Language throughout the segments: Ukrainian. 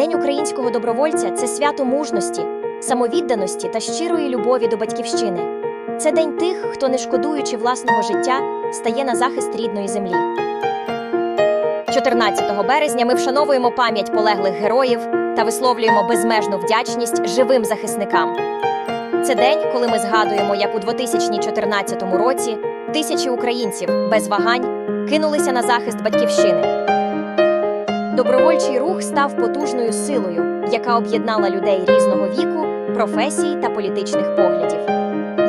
День українського добровольця це свято мужності, самовідданості та щирої любові до батьківщини. Це день тих, хто, не шкодуючи власного життя, стає на захист рідної землі. 14 березня ми вшановуємо пам'ять полеглих героїв та висловлюємо безмежну вдячність живим захисникам. Це день, коли ми згадуємо, як у 2014 році тисячі українців без вагань кинулися на захист батьківщини. Добровольчий рух став потужною силою, яка об'єднала людей різного віку, професій та політичних поглядів.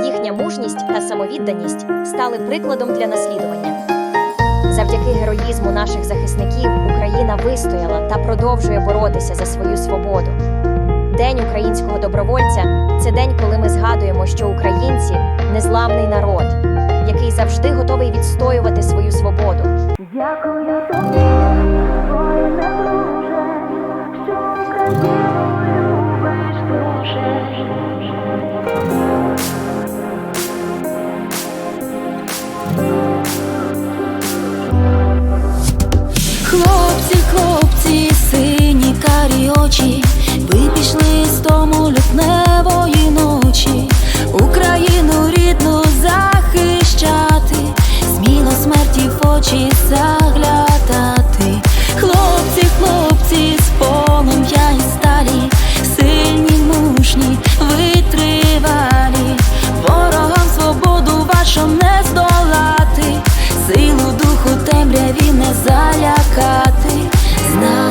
Їхня мужність та самовідданість стали прикладом для наслідування. Завдяки героїзму наших захисників Україна вистояла та продовжує боротися за свою свободу. День українського добровольця це день, коли ми згадуємо, що українці незламний народ, який завжди готовий відстоювати свою свободу. Дякую тобі, карі очі, ви пішли з тому лютневої ночі, Україну рідну захищати, сміло смерті в очі заглядати. Хлопці, хлопці, з полум'я і сталі, сильні, мужні, витривалі, ворогам свободу вашу не здолати, силу духу темряві не залякати. Знай,